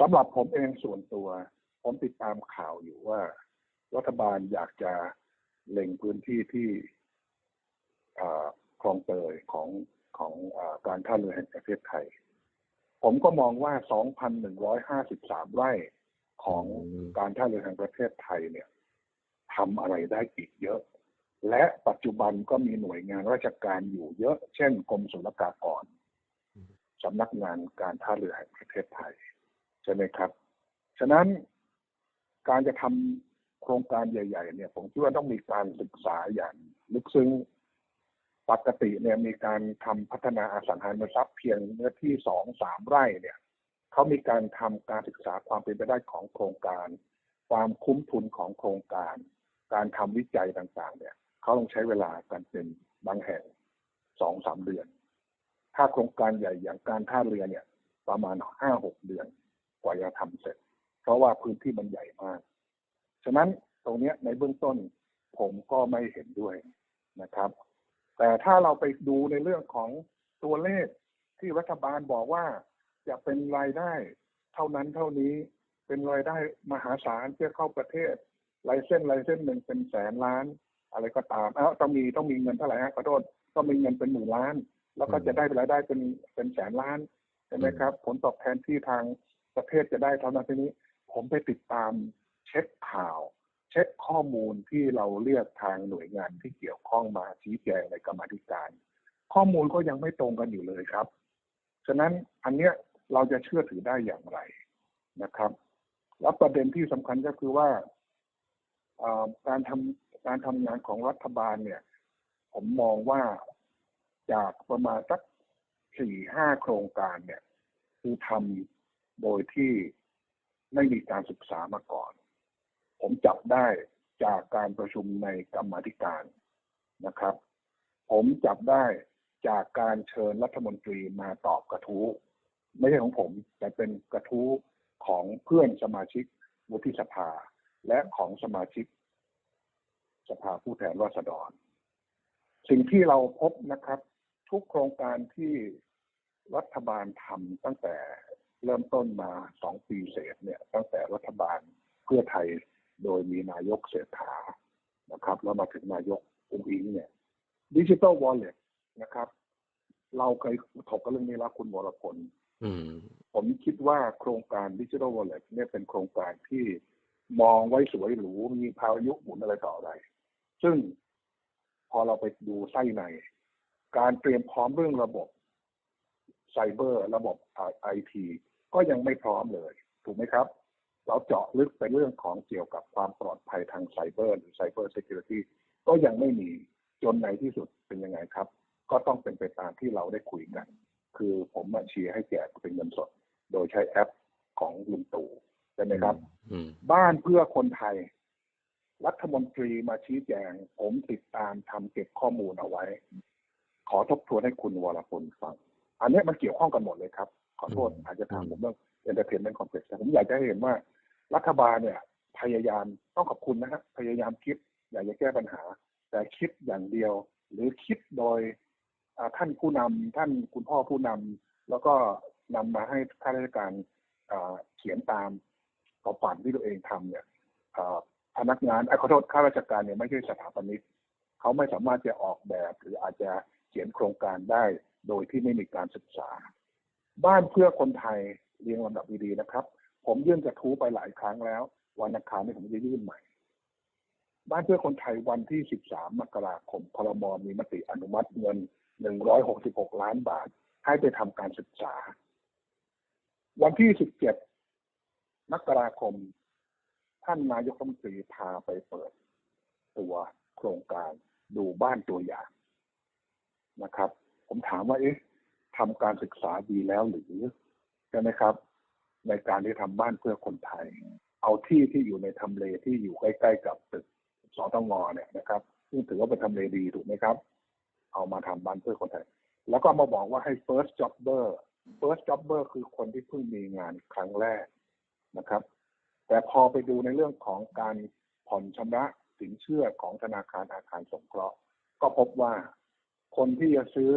สำหรับผมเองส่วนตัว ผมติดตามข่าวอยู่ว่า รัฐบาลอยากจะเล็งพื้นที่ที่อ่าคลองเตยของของอาการท่าเรือแห่งประเทศไทย ผมก็มองว่า 2,153 ไร่ของอืมการท่าเรือแห่งประเทศไทยเนี่ยทำอะไรได้อีกเยอะ และปัจจุบันก็มีหน่วยงานราชการอยู่เยอะ เช่นกรมศุลกากรสำนักงานการท่าเรือแห่งประเทศไทย ใช่ไหมครับ ฉะนั้นการจะทำโครงการใหญ่ ๆ เนี่ย ผมคิดว่าต้องมีการศึกษาอย่างลึกซึ้งปกติเนี่ยมีการทำพัฒนาอสังหาริมทรัพย์เพียงเนื้อที่สองสามไร่เนี่ยเขามีการทำการศึกษาความเป็นไปได้ของโครงการ ความคุ้มทุนของโครงการ การทำวิจัยต่างๆ เนี่ยเขาต้องใช้เวลากันเป็นบางแห่งสองสามเดือน ถ้าโครงการใหญ่อย่างการท่าเรือเนี่ย ประมาณห้าหกเดือน กว่าจะทำเสร็จ เพราะว่าพื้นที่มันใหญ่มาก ฉะนั้นตรงเนี้ยในเบื้องต้นผมก็ไม่เห็นด้วยนะครับ แต่ถ้าเราไปดูในเรื่องของตัวเลขที่รัฐบาลบอกว่าจะเป็นรายได้เท่านั้นเท่านี้เป็นรายได้มหาศาลเพื่อเข้าประเทศลายเส้นลายเส้นหนึ่งเป็นแสนล้าน อะไรก็ตามเอ้าต้องมีต้องมีเงินเท่าไหร่ฮะขอโทษต้องมีเงินเป็นหมื่นล้าน แล้วก็จะได้รายได้เป็นเป็นแสนล้านใช่ไหมครับ ผลตอบแทนที่ทาง ประเทศจะได้เท่านั้นทีนี้ ผมไปติดตามเช็คข่าว เช็คข้อมูลที่เราเรียกทางหน่วยงานที่เกี่ยวข้องมาชี้แจงในกรรมาธิการ ข้อมูลก็ยังไม่ตรงกันอยู่เลยครับ ฉะนั้นอันเนี้ยเราจะเชื่อถือได้อย่างไรนะครับ แล้วประเด็นที่สำคัญก็คือว่าการทำการทำงานของรัฐบาลเนี่ย ผมมองว่าจากประมาณสักสี่ห้าโครงการเนี่ย คือทำ โดยที่ไม่มีการศึกษามาก่อน ผมจับได้จากการประชุมในกรรมธิการนะครับ ผมจับได้จากการเชิญรัฐมนตรีมาตอบกระทู้ ไม่ใช่ของผม แต่เป็นกระทู้ของเพื่อนสมาชิกวุฒิสภา และของสมาชิก สภาผู้แทนราษฎร สิ่งที่เราพบนะครับ ทุกโครงการที่รัฐบาลทำตั้งแต่ เริ่มต้นมาสองปีเศษเนี่ยตั้งแต่รัฐบาลเพื่อไทยโดยมีนายกเศรษฐานะครับ แล้วมาถึงนายกอุ้งอิงเนี่ยดิจิ t a ลวอลเล็ตนะครับ เราเคยถกกันเรื่องนี้แล้วคุณวรพลอืมผมคิดว่าโครงการดิจิ t a ลวอลเล็ตเนี่ยเป็นโครงการที่มองไว้สวยหรู มีพายุหมุนอะไรต่ออะไร ซึ่งพอเราไปดูไส้ใน การเตรียมพร้อมเรื่องระบบไซเบอร์ ระบบไอที ก็ยังไม่พร้อมเลย ถูกไหมครับ เราเจาะลึกไปเรื่องของเกี่ยวกับความปลอดภัยทางไซเบอร์หรือไซเบอร์ e c u r i t y ก็ยังไม่มีจนในที่สุดเป็นยังไงครับ ก็ต้องเป็นไปตามที่เราได้คุยกัน คือผมมาเชียร์ให้แจกเป็นเงินสด โดยใช้แอปของลุงตู่ใช่ไหมครับอืมบ้านเพื่อคนไทย รัฐมนตรีมาชี้แจง ผมติดตามทำเก็บข้อมูลเอาไว้ ขอทบทวนให้คุณวรพลฟัง อันเนี้ยมันเกี่ยวข้องกันหมดเลยครับ ขอโทษอืมอาจจะถามผมเรื่อง entertainment complex แต่ผมอยากจะให้เห็นว่ารัฐบาลเนี่ย พยายามต้องขอบคุณนะฮะพยายามคิด อยากจะแก้ปัญหา แต่คิดอย่างเดียว หรือคิดโดยอ่าท่านผู้นำท่านคุณพ่อผู้นำแล้วก็นำมาให้ข้าราชการอ่าเขียนตามความฝันที่ตัวเองทำเนี่ยอ่าพนักงานเอ้ยขอโทษข้าราชการเนี่ยไม่ใช่สถาปนิกเขาไม่สามารถจะออกแบบหรืออาจจะเขียนโครงการได้โดยที่ไม่มีการศึกษา บ้านเพื่อคนไทยเรียงลำดับดีๆนะครับ ผมยื่นกระทู้ไปหลายครั้งแล้ว วันอังคารนี้ผมจะยื่นใหม่ บ้านเพื่อคนไทยวันที่ 13 มกราคมพรมมีมติอนุมัติเงิน 166 ล้านบาท ให้ไปทำการศึกษา วันที่ 17 มกราคม ท่านนายกรัฐมนตรีพาไปเปิด ตัวโครงการดูบ้านตัวอย่างนะครับ ผมถามว่าเอ๊ะ ทำการศึกษาดีแล้วหรือใช่ไหมครับ ในการที่ทำบ้านเพื่อคนไทย เอาที่ที่อยู่ในทำเลที่อยู่ใกล้ ๆ กับตึกสตงเนี่ยนะครับซึ่งถือว่าเป็นทำเลดีถูกไหมครับ เอามาทำบ้านเพื่อคนไทย แล้วก็มาบอกว่าให้ first jobber first jobber คือคนที่เพิ่งมีงานครั้งแรกนะครับ แต่พอไปดูในเรื่องของการผ่อนชำระสินเชื่อของธนาคารอาคารสงเคราะห์ ก็พบว่าคนที่จะซื้อ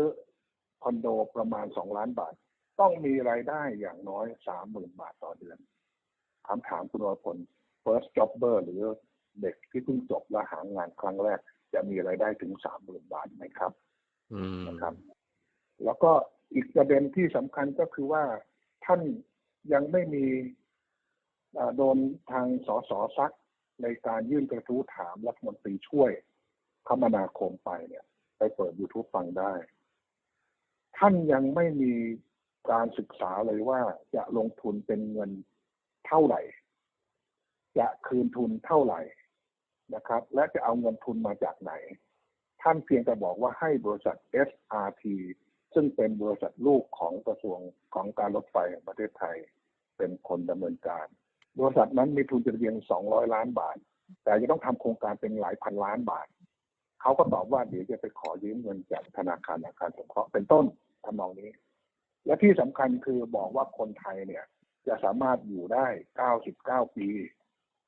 คอนโดประมาณสองล้านบาท ต้องมีรายได้อย่างน้อยสามหมื่นบาทต่อเดือนคำถามคุณวรพล first jobber หรือเด็กที่เพิ่งจบและหางานครั้งแรก จะมีไรายได้ถึงสามหมื่นบาทไหมครับอืมนะครับ แล้วก็อีกประเด็นที่สำคัญก็คือว่าท่านยังไม่มีอ่าโดนทางสสซักในการยื่นกระทู้ถามรัฐมนตรีช่วยคมนาคมไปเนี่ย ไปเปิด YouTube ฟังได้ ท่านยังไม่มีการศึกษาเลยว่าจะลงทุนเป็นเงินเท่าไหร่ จะคืนทุนเท่าไหร่นะครับ และจะเอาเงินทุนมาจากไหน ท่านเพียงแต่บอกว่าให้บริษัท SRT ซึ่งเป็นบริษัทลูกของกระทรวงของการรถไฟแห่งประเทศไทย เป็นคนดำเนินการ บริษัทนั้นมีทุนจดทะเบียน200 ล้านบาท แต่จะต้องทำโครงการเป็นหลายพันล้านบาท เขาก็ตอบว่าเดี๋ยวจะไปขอยืมเงินจากธนาคารอาคารสงเคราะห์เป็นต้นทำนองนี้ และที่สำคัญคือบอกว่าคนไทยเนี่ย จะสามารถอยู่ได้ 99 ปี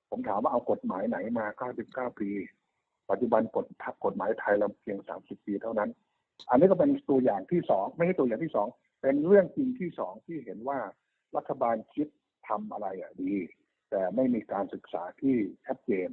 ผมถามว่าเอากฎหมายไหนมา 99 ปี ปัจจุบันกฎกฎหมายไทยเราเพียง 30 ปีเท่านั้น อันนี้ก็เป็นตัวอย่างที่สองไม่ใช่ตัวอย่างที่สองเป็นเรื่องจริงที่สองที่เห็นว่ารัฐบาลคิดทำอะไรอะดี แต่ไม่มีการศึกษาที่ชัดเจน